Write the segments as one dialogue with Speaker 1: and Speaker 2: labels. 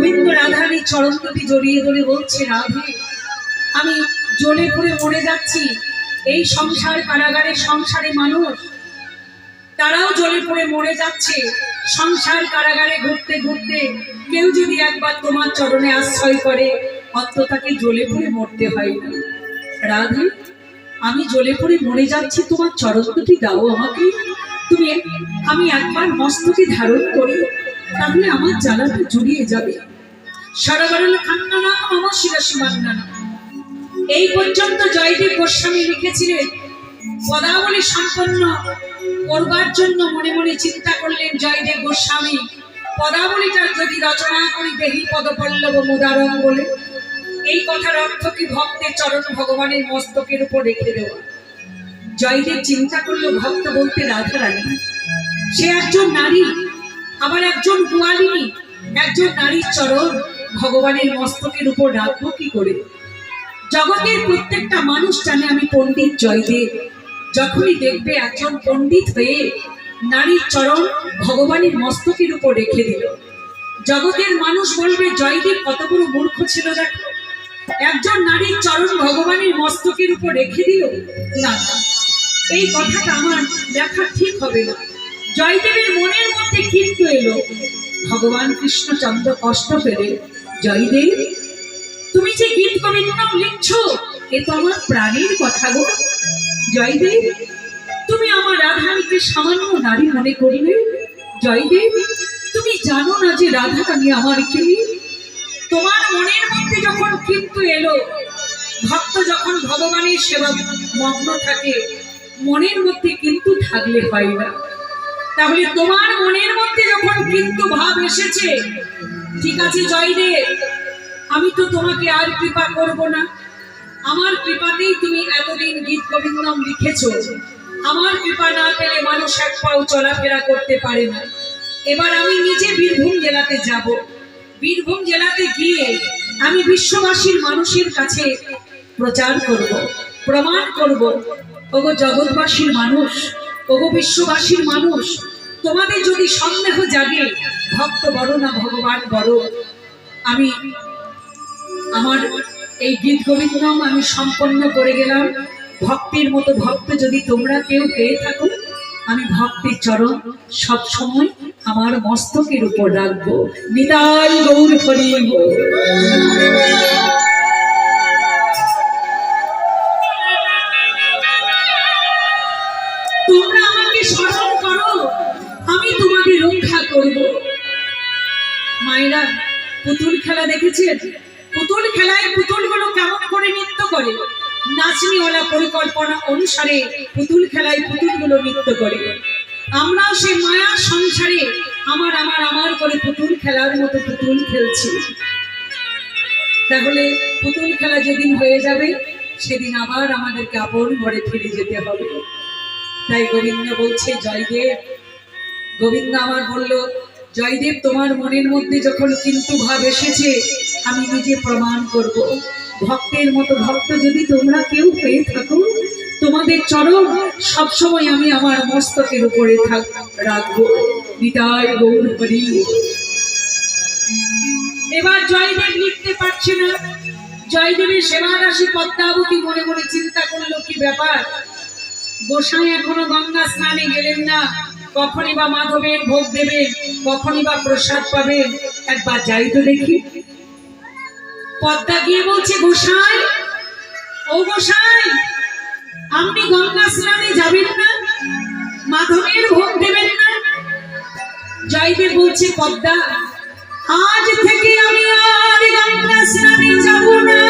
Speaker 1: গোবিন্দ এই চরণ দুটি জড়িয়ে ধরে বলছে, রাধে, আমি জ্বলে পুড়ে মরে যাচ্ছি। এই সংসার কারাগারে সংসারে মানুষ, তারাও জ্বলে পড়ে মরে যাচ্ছে। সংসার কারাগারে ঘুরতে ঘুরতে কেউ যদি একবার তোমার চরণে আশ্রয় করে অত তাকে জ্বলে পড়ে মরতে হয় রাধে, আমি জ্বলে পড়ে মরে যাচ্ছি, তোমার চরণ দুটি দাও আমাকে। তুমি, আমি একবার মস্তকে ধারণ করি। তাহলে আমার জ্বালাটা জুড়িয়ে যাবে। সারা সারাবারল খান্না নাম আমার শিরাশি মান্না নাম এই পর্যন্ত জয়দেব গোস্বামী লিখেছিলেন, পদাবলী সম্পন্ন করবার জন্য মনে মনে চিন্তা করলেন জয়দেব গোস্বামী। পদাবলীটা যদি রচনা করি দেহি পদপল্লব মুদারম বলে। এই কথার অর্থ কি ভক্তের চরণ ভগবানের মস্তকের উপর রেখে দেওয়া? জয়দেব চিন্তা করল, ভক্ত বলতে রাধারানী সে একজন নারী। আবার একজন গোয়ালিনী একজন নারীর চরণ, ভগবানের মস্তকের উপর রাখব কি করে? জগতের প্রত্যেকটা মানুষ জানে আমি পণ্ডিত জয়দেব। যখনই দেখবে একজন পণ্ডিত হয়ে নারীর চরণ, ভগবানের মস্তকের উপর রেখে দিল। জগতের মানুষ বলবে, জয়দেব, কত বড় মূর্খ ছিল দেখো। একজন নারীর চরণ ভগবানের মস্তকের উপর রেখে দিল? না এই কথাটা আমার দেখা ঠিক হবে না। জয়দেবের মনের মধ্যে কিন্তু এলো। ভগবান কৃষ্ণচন্দ্র কষ্ট পেলে, জয়দেব, তুমি যে গীত গোবিন্দম লিখছো, এ তো আমার প্রাণের কথা গো। জয়দেব, তুমি আমার রাধারানীকে সামান্য নারী মনে করিবে জয়দেব, তুমি জানো না যে রাধারানী আমার কে তোমার মনের মধ্যে যখন কিন্তু এলো, ভক্ত যখন ভগবানের সেবা মগ্ন থাকে, মনের মধ্যে কিন্তু থাকলে হয় না। তাহলে তোমার মনের মধ্যে যখন কিন্তু ভাব এসেছে, ঠিক আছে জয়দেব, আমি তো তোমাকে আর কৃপা করব না। আমার কৃপাতেই তুমি এতদিন গীত গোবিন্দম লিখেছ। আমার কৃপা না পেলে মানুষ এক পাও চলাফেরা করতে পারে না। এবার আমি নিজে বীরভূম জেলাতে যাব। বীরভূম জেলাতে গিয়ে আমি বিশ্ববাসীর মানুষের কাছে প্রচার করব, প্রমাণ করব, ওগো জগৎবাসীর মানুষ। ওগো বিশ্ববাসীর মানুষ, তোমাদের যদি সন্দেহ জাগে, ভক্ত বড় না ভগবান বড়। আমি আমার এই গীত গোবিন্দম আমি সম্পন্ন করে গেলাম। ভক্তির মতো ভক্ত যদি তোমরা কেউ পেয়ে থাকো, আমি ভক্তের চরণ সব সময় আমার মস্তকের উপর রাখব। নিতাই গৌর হরি। পুতুল খেলা দেখেছেন পুতুল খেলায় পুতুলগুলো কেমন করে নৃত্য করে? নাচনিওয়ালা পরিকল্পনা অনুসারে পুতুল খেলায় পুতুলগুলো নৃত্য করে। আমরাও সেই মায়ার সংসারে আমার আমার আমার করে পুতুল খেলার মতো পুতুল খেলছি। তাহলে পুতুল খেলা যেদিন হয়ে যাবে, সেদিন আবার আমাদেরকে আপন ঘরে ফিরে যেতে হবে। তাই গোবিন্দ বলছে, জয়দেব। গোবিন্দ আমার বলল জয়দেব তোমার মনের মধ্যে যখন কিন্তু ভাব এসেছে, আমি নিজে প্রমাণ করব। ভক্তের মতো ভক্ত যদি তোমরা কেউ পেয়ে থাকো, তোমাদের চরণ সবসময় আমি আমার মস্তকের উপরে থাক, রাখব। নিতাই গৌর হরি। এবার জয়দেব লিখতে পারছে না। জয়দেবের সেবাদাসী পদ্মাবতী মনে মনে চিন্তা করল, কি ব্যাপার? গোসাই এখনও গঙ্গা স্নানে গেলেন না। কখনই বা মাধবের ভোগ দেবেন কখনই বা প্রসাদ পাবেন একবার যাই তো দেখি। পদ্মা গিয়ে বলছে, গোসাই, ও গোসাই, আপনি গঙ্গা স্নানে যাবেন না? মাধবের ভোগ দেবেন না? জয়দেব বলছে, পদ্মা, আজ থেকে আমি আর গঙ্গা স্নানে যাব না।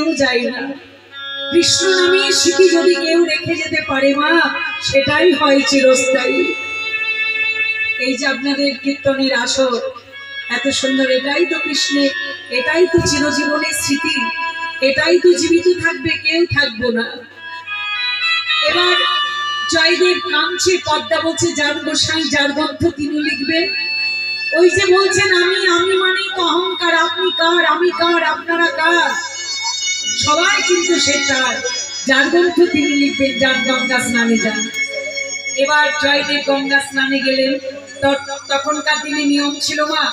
Speaker 1: নিয়েও যায় না। কৃষ্ণ নামে স্মৃতি যদি কেউ রেখে যেতে পারে মা, সেটাই হয় চিরস্থায়ী। এই যে আপনাদের কীর্তনের আসর, এত সুন্দর, এটাই তো কৃষ্ণের, এটাই তো চিরজীবনের স্মৃতি, এটাই তো জীবিত থাকবে, কেউ থাকব না। এবার জয়দেব কাঁদছে, পদ্মা বলছে যার গোসাই, যার গন্ধ তিনি লিখবেন। ওই যে বলছেন, আমি আমি মানে তো অহংকার, আপনি কার, আমি কার, আপনারা কার? সবাই কিন্তু সে তার যার গ্রন্থ তিনি লিখবেন, যার গঙ্গা স্নানে যান। এবার জয়দেব গঙ্গা স্নানে গেলেন। তখনকার দিনে নিয়ম ছিল মা,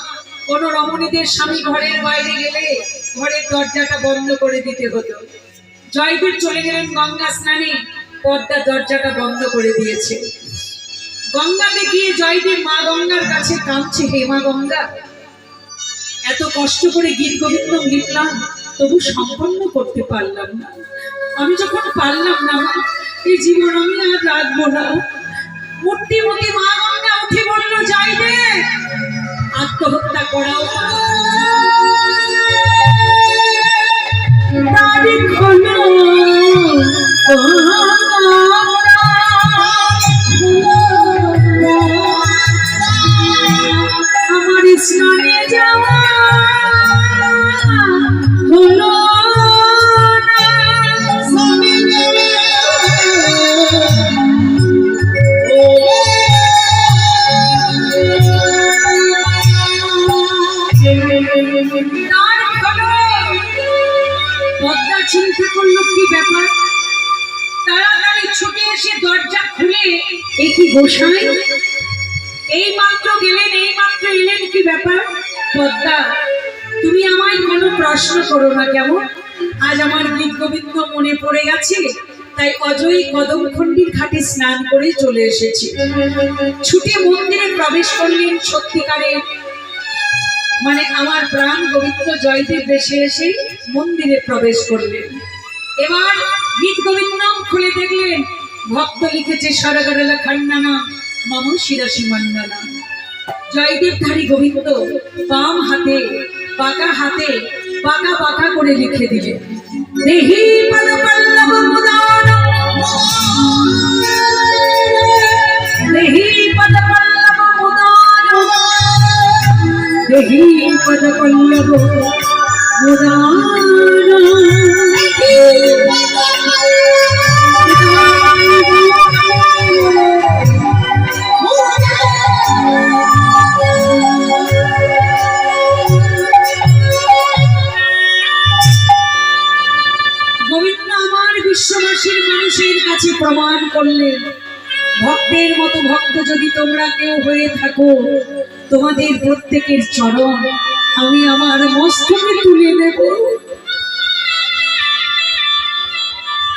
Speaker 1: কোন রমণীদের স্বামী ঘরের বাইরে গেলে ঘরের দরজাটা বন্ধ করে দিতে হতো। জয়দেব চলে গেলেন গঙ্গা স্নানে, পদ্মা দরজাটা বন্ধ করে দিয়েছে। গঙ্গাতে গিয়ে জয়দেব মা গঙ্গার কাছে কাঁদছে, হে মা গঙ্গা, এত কষ্ট করে গীত গোবিন্দ লিখলাম তবু সম্পন্ন করতে পারলাম না। আমি যখন পারলাম না মা এই জীবন আমি আর রাখব না। মূর্তি মতি মা গঙ্গা উঠে বলল যাইবে আত্মহত্যা করাও তারিখ হলো আমার স্নানে যাওয়া গোসাই? এই মাত্র গেলেন এই মাত্র এলেন, কি ব্যাপার? পদ্মা, তুমি আমায় কোনো প্রশ্ন করো না কেমন? আজ আমার গীত গোবিন্দ মনে পড়ে গেছে, তাই অজয়ী কদমখণ্ডির ঘাটে স্নান করে চলে এসেছি। ছুটে মন্দিরে প্রবেশ করলেন সত্যিকারের মানে আমার প্রাণ গোবিন্দ জয়দেব দেশে এসে মন্দিরে প্রবেশ করলেন। এবার গীত গোবিন্দ খুলে দেখলেন ভক্ত লিখেছে সরগরলা খান্নানা মম শিরাশি মন্ডনা জয়দেব ধারী গোবিন্দ, বাম হাতে পাকা হাতে পাকা পাকা করে লিখে দেহি পদ পল্লব মুদান। দেহি পদ পল্লব মুদান। দেহি পদ পল্লব গোবিন্দ মানুষের কাছে প্রমাণ করলেন ভক্তের মতো ভক্ত যদি তোমরা কেউ হয়ে থাকো, তোমাদের প্রত্যেকের চরণ আমি আমার মস্তকে তুলে নেব।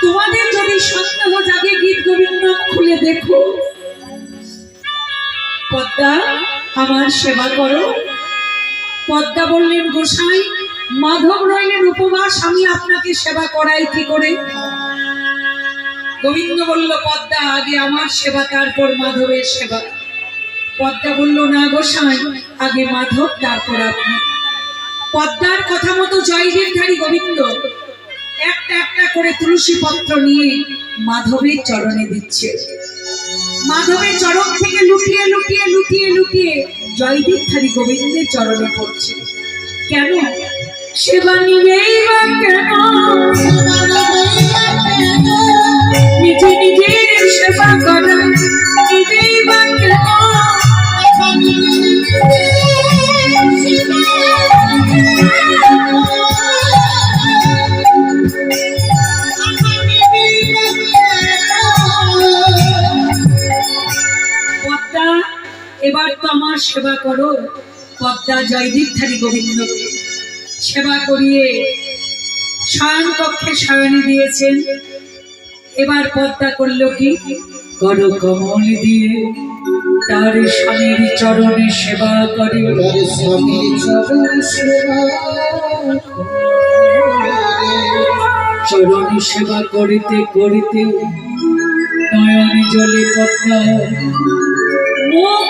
Speaker 1: তোমাদের যদি সন্দেহ জাগে, গীত গোবিন্দ খুলে দেখো। পদ্মা, আমার সেবা করো। পদ্মা বললেন, গোসাই, মাধব রইলেন উপবাস, আমি আপনাকে সেবা করাই কি করে? গোবিন্দ বলল, পদ্মা, আগে আমার সেবা, তারপর মাধবের সেবা। পদ্মা বলল, না গোসাই আগে মাধব, তারপর আপনি। পদ্মার কথা মতো জয়দেবধারী গোবিন্দ একটা একটা করে তুলসী পত্র নিয়ে মাধবের চরণে দিচ্ছে। মাধবের চরণ থেকে লুটিয়ে লুটিয়ে লুটিয়ে লুটিয়ে জয়দেবধারী গোবিন্দের চরণে পড়ছে। কেন? সেবা নিবেই বা কেন? করো পদ্মা জয়দীপধারী গোবিন্দকে সেবা করিয়ে শয়ন কক্ষে শয়নে দিয়েছেন। এবার পদ্মা করল কি? কর কমল দিয়ে তার স্বামীর চরণে সেবা করে।
Speaker 2: চরণে সেবা
Speaker 1: করিতে করিতে নয়ন জলে পদ্মা। মুখ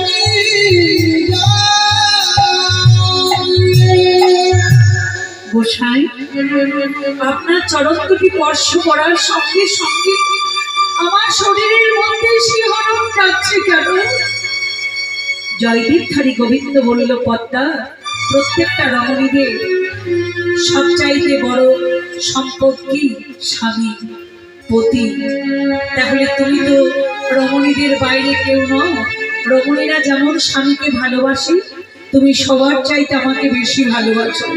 Speaker 1: গোসাই আপনার চরণ স্পর্শ করার সঙ্গে সঙ্গে আমার শরীরের মধ্যে শিহরণ যাচ্ছে কেন? জয়দীপ ধারী গোবিন্দ বলল, পদ্মা, প্রত্যেকটা রমণীদের সবচাইতে বড় সম্পদ কি স্বামী? পতি। তাহলে তুমি তো রমণীদের বাইরে কেউ নও। রমণীরা যেমন স্বামীকে ভালোবাসে, তুমি সবার চাইতে আমাকে বেশি ভালোবাসো।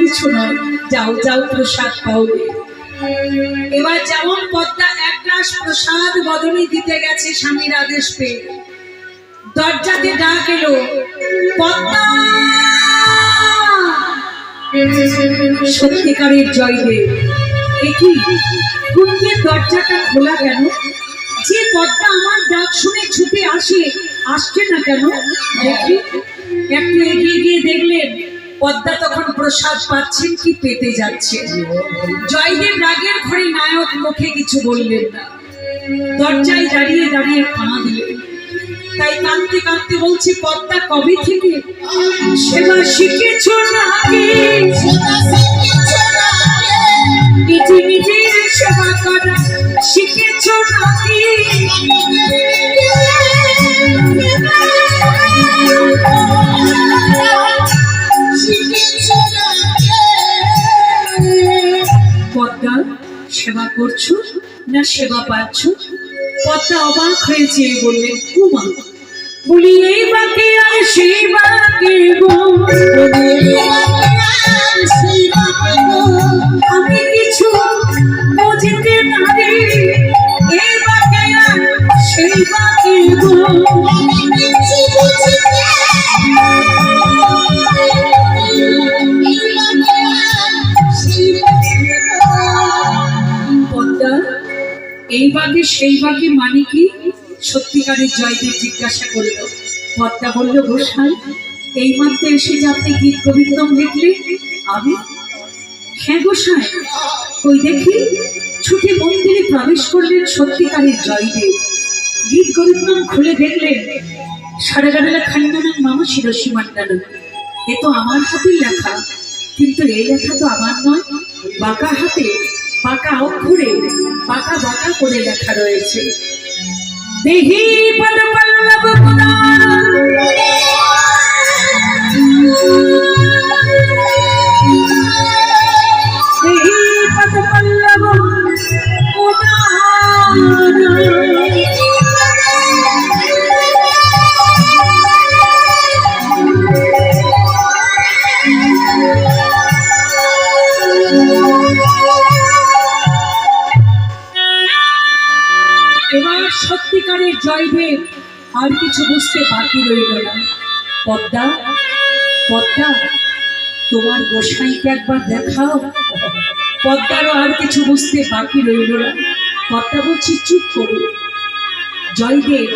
Speaker 1: কিছু নয়। যাও যাও প্রসাদ পাওবে এবার যেমন পদ্মা এক গ্লাস প্রসাদ বদলে দিতে গেছে স্বামীর আদেশ পেয়ে। দরজাতে ডাক এলো, পদ্মা! সত্যিকারের জয়দেব কুঞ্জের দরজাটা খোলা কেন? যে পদ্মা আমার ডাক শুনে ছুটে আসে, আসছে না কেন? দেখি। একটু এগিয়ে গিয়ে দেখলেন পদ্মা তখন প্রসাদ পাচ্ছেন, কি পেতে যাচ্ছে জয়দেব রাগের ঘরে নায়ক মুখে কিছু বললেন না। দরজায় দাঁড়িয়ে দাঁড়িয়ে কাঁদলেন তাই কাঁদতে কাঁদতে বলছি, পদ্মা কবে থেকে সেবা শিখেছ নাকি? সেবা করা শিখেছ নাকি? সেবা করছ না সেবা পাচ্ছ? পদ্মা অবাক হয়ে চেয়ে বললেন কুমা বলি, এই বাকি আর সেই বাকি বাগে সেই বাগে মানে কি? সত্যিকারের জয়দেব জিজ্ঞাসা করল। পদ্মা বলল, গোসাই, এই মাত্রে এসে যে আপনি গীত গোবিন্দম লিখলে, আমি? হ্যাঁ গোসাই, ওই দেখি ছুটে মন্দিরে প্রবেশ করলেন সত্যিকারের জয়দেব। গীত গোবিন্দম খুলে দেখলেন, সারা গাবেলা খান্ডানার মামা শিরসী মান্ডানো এ তো আমার হাতেই লেখা, কিন্তু এই লেখা তো আমার নয়, বাঁকা হাতে বাঁকা অক্ষরে পাকা বাঁকা করে লেখা রয়েছে। পদ পল্লব এবার সত্যিকারের জয়দেব আর কিছু বুঝতে বাকি রইল না। পদ্মা পদ্মা, তোমার গোসাইকে একবার দেখাও। পদ্মারও আর কিছু বুঝতে বাকি রইল না। পদ্মা বলছি, চুপ করুন জয়দেব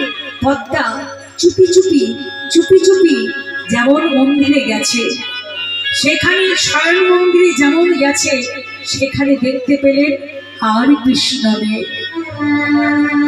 Speaker 1: পদ্মা, চুপি চুপি চুপি চুপি যেমন মন্দিরে গেছে। সেখানে স্বয়ং মন্দিরে যেমন গেছে, সেখানে দেখতে পেলেন আর কৃষ্ণদেব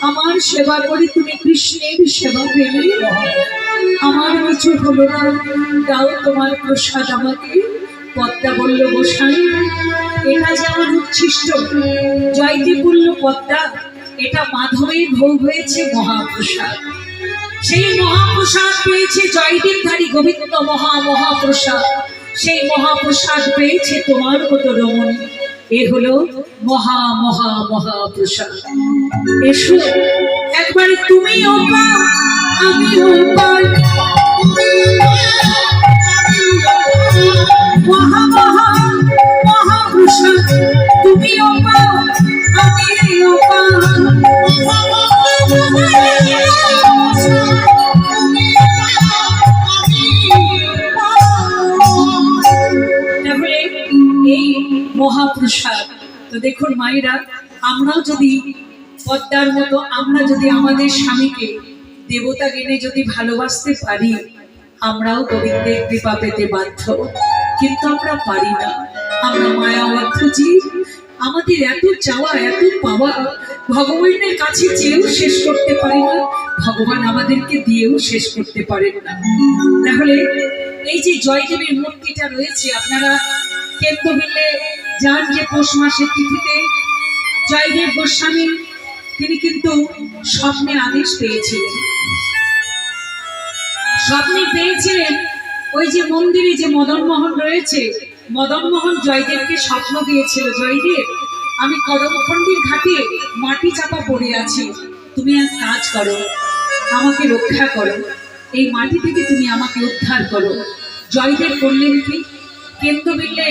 Speaker 1: আমার সেবা করে তুমি কৃষ্ণের সেবা পেলে। আমার কিছু হলো না। দাও তোমার প্রসাদ আমাকে। পদ্মা বলল গোসাই এটা যে আমার উচ্ছিষ্ট। জয়দীপ বলল পদ্মা, এটা মাধবের ভোগ হয়েছে মহাপ্রসাদ। সেই মহাপ্রসাদ পেয়েছে জয়দীপধারী গোবিন্দ মহা মহাপ্রসাদ। সেই মহাপ্রসাদ পেয়েছে তোমার মতো রমণী। এ হলো মহা মহা মহা প্রসাদ। এসো একবার তুমি মহা মহা মহাপ্রসাদ। তো দেখুন মায়েরা, আমরাও যদি পদ্মার মতো, আমরা যদি আমাদের স্বামীকে দেবতা জ্ঞানে যদি ভালোবাসতে পারি, আমরাও গোবিন্দের কৃপা পেতে বাধ্য। কিন্তু আমরা পারি না। আমরা মায়াবদ্ধ জীব। আমাদের এত চাওয়া, এত পাওয়া, ভগবানের কাছে চেয়েও শেষ করতে পারি না। ভগবান আমাদেরকে দিয়েও শেষ করতে পারেন না। তাহলে এই যে জয়দেবের মূর্তিটা রয়েছে, আপনারা কেন্দ্র মিলে যান যে পৌষ মাসের তিথিতে জয়দেব গোস্বামী, তিনি কিন্তু স্বপ্নে আদেশ পেয়েছিলেন। স্বপ্নে পেয়েছিলেন ওই যে মন্দিরে যে মদন মোহন রয়েছে মদন মোহন জয়দেবকে স্বপ্ন দিয়েছিল, জয়দেব, আমি কদমখণ্ডির ঘাটে মাটি চাপা পড়ে আছি, তুমি এক কাজ করো, আমাকে রক্ষা করো। এই মাটি থেকে তুমি আমাকে উদ্ধার করো। জয়দেব করলেন কি? কেন্দ্রবিল্লে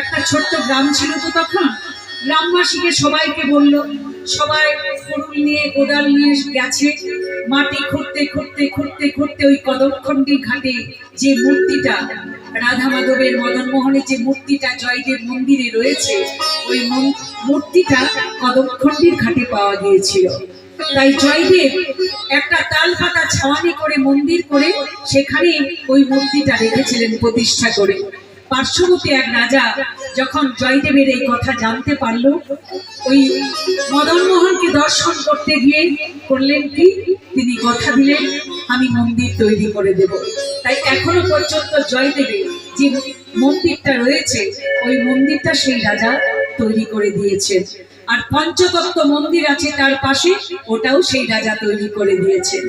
Speaker 1: একটা ছোট্ট গ্রাম ছিল তো তখন। গ্রামবাসীকে সবাইকে বলল, সবাই কুড়ুল নিয়ে, কোদাল নিয়ে গেছে। মাটি খুঁড়তে খুঁড়তে খুঁড়তে খুঁড়তে ওই কদমখণ্ডী ঘাটে যে মূর্তিটা, রাধা মাধবের মদন মোহনের যে মূর্তিটা, জয়দেব মন্দিরে রয়েছে, ওই মূর্তিটা কদমখণ্ডীর ঘাটে পাওয়া গিয়েছিল। তাই জয়দেব একটা তাল পাতা ছাওয়ানি করে মন্দির করে সেখানে ওই মূর্তিটা রেখেছিলেন প্রতিষ্ঠা করে। পার্শ্ববর্তী এক রাজা যখন জয়দেবের এই কথা জানতে পারল, ওই মদন মোহনকে দর্শন করতে গিয়ে করলেন কি, তিনি কথা দিলেন, আমি মন্দির তৈরি করে দেব। তাই এখনও পর্যন্ত জয়দেবের যে মন্দিরটা রয়েছে, ওই মন্দিরটা সেই রাজা তৈরি করে দিয়েছেন। আর পঞ্চতত্ত্ব মন্দির আছে তার পাশে, ওটাও সেই রাজা তৈরি করে দিয়েছেন।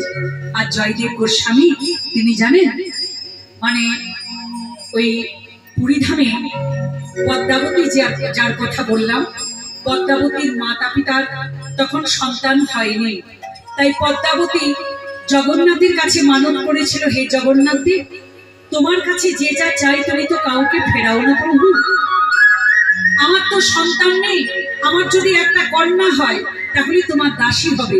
Speaker 1: আর জয়দেব গোস্বামী, তিনি জানেন? মানে ওই পুরীধামে পদ্মাবতী যার কথা বললাম, পদ্মাবতীর মাতা পিতার তখন সন্তান হয়নি। তাই পদ্মাবতী জগন্নাথের কাছে মানব করেছিল, হে জগন্নাথ দেব তোমার কাছে যে যা চাই তুমি তো কাউকে ফেরাও না প্রভু। আমার তো সন্তান নেই, আমার যদি একটা কন্যা হয়, তাহলে তোমার দাসী হবে।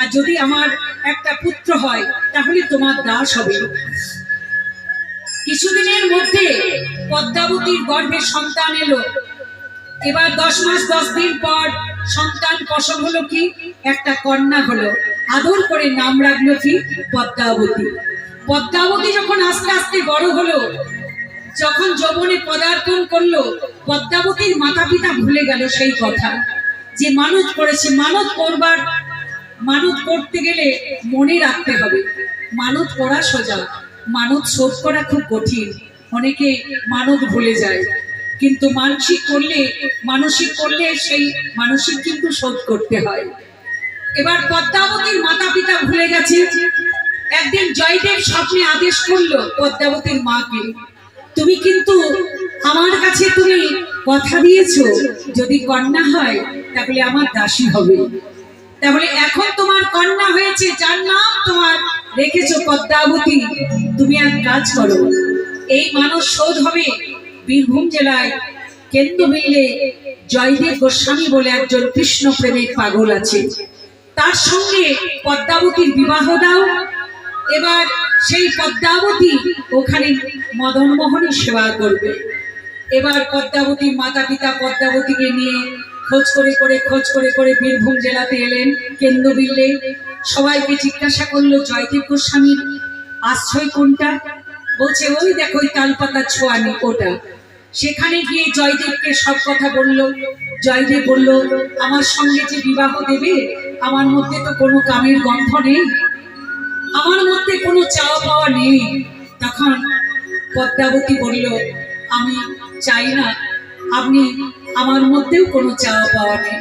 Speaker 1: আর যদি আমার একটা পুত্র হয়, তাহলে তোমার দাস হবে। কিছুদিনের মধ্যে পদ্মাবতীর গর্ভে সন্তান এলো। এবার দশ মাস, দশ দিন পর সন্তান প্রসব হলো কি? একটা কন্যা হলো। আদর করে নাম রাখল কি? পদ্মাবতী। পদ্মাবতী যখন আস্তে আস্তে বড় হলো, যখন যৌবনে পদার্পণ করল, পদ্মাবতীর মাতা পিতা ভুলে গেল সেই কথা। যে মানত করেছে, মানত করবার, মানত করতে গেলে মনে রাখতে হবে। মানত করা সোজা। মানত শোধ করা খুব কঠিন। অনেকে মানত ভুলে যায়। কিন্তু মানসিক করলে মানসিক করলে সেই মানসিক কিন্তু শোধ করতে হয়। এবার পদ্মাবতীর মাতা পিতা ভুলে গেছে। একদিন জয়দেব স্বপ্নে আদেশ করল পদ্মাবতীর মাকে, তুমি কিন্তু আমার কাছে তুমি কথা দিয়েছ। যদি কন্যা হয়, তাহলে আমার দাসী হবে। তাহলে এখন তোমার কন্যা হয়েছে, যার নাম তোমার রেখেছো পদ্মাবতী? তুমি এক কাজ করো। এই মানুষ শোধ হবে বীরভূম জেলায়। কেন্দ্রবিল্লে জয়দেব গোস্বামী বলে একজন কৃষ্ণ প্রেমিক পাগল আছে। তার সঙ্গে পদ্মাবতীর বিবাহ দাও। এবার সেই পদ্মাবতী ওখানে মদন মোহনের সেবা করবে। এবার পদ্মাবতীর মাতা পিতা পদ্মাবতীকে নিয়ে খোঁজ করে করে, খোঁজ করে করে বীরভূম জেলাতে এলেন কেন্দ্রবিল্লে সবাইকে জিজ্ঞাসা করল জয়দেব গোস্বামীর আশ্রয় কোনটা? বলছে, ওই দেখো, ওই তালপাতা ছোঁয়ানি ওটা। সেখানে গিয়ে জয়দেবকে সব কথা বলল। জয়দেব বলল, আমার সঙ্গে যে বিবাহ দেবে, আমার মধ্যে তো কোনো কামের গন্ধ নেই। আমার মধ্যে কোনো চাওয়া পাওয়া নেই। তখন পদ্মাবতী বলল, আমি চাই না। আপনি আমার মধ্যেও কোনো চাওয়া পাওয়া নেই।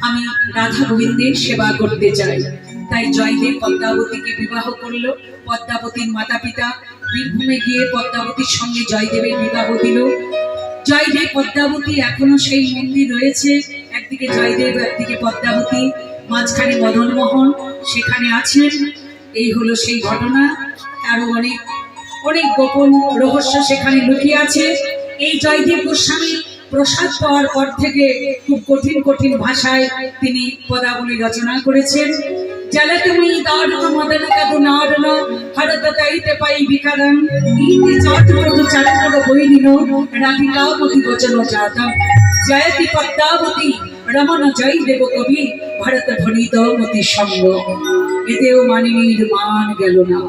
Speaker 1: আমি রাধা গোবিন্দের সেবা করতে চাই। তাই জয়দেব পদ্মাবতীকে বিবাহ করল। পদ্মাবতীর মাতা পিতা বীরভূমে গিয়ে পদ্মাবতীর সঙ্গে জয়দেবের বিবাহ দিল। জয়দেব পদ্মাবতী এখনও সেই মন্দির রয়েছে। একদিকে জয়দেব, একদিকে পদ্মাবতী। মাঝখানে মদন মোহন সেখানে আছেন। এই হলো সেই ঘটনা। আরও অনেক অনেক গোপন রহস্য সেখানে লুকিয়ে আছে। এই জয়দেব গোস্বামী প্রসাদ পাওয়ার পর থেকে খুব কঠিন কঠিন ভাষায় তিনি পদাবলী রচনা করেছেন। জলতময়ী দারুণ মদন কদু নারণ হরত তাইতে পাই বিকারণ। ইতি চাট কদু চরণ বই দিল রাধিকা মতি বচন জাতম। জয়তি পদ্মাবতী, রমণ জয় দেব কবি, ভরত ভরিত মতি সঙ্গ। এতেও মানিনীর মান গেল না।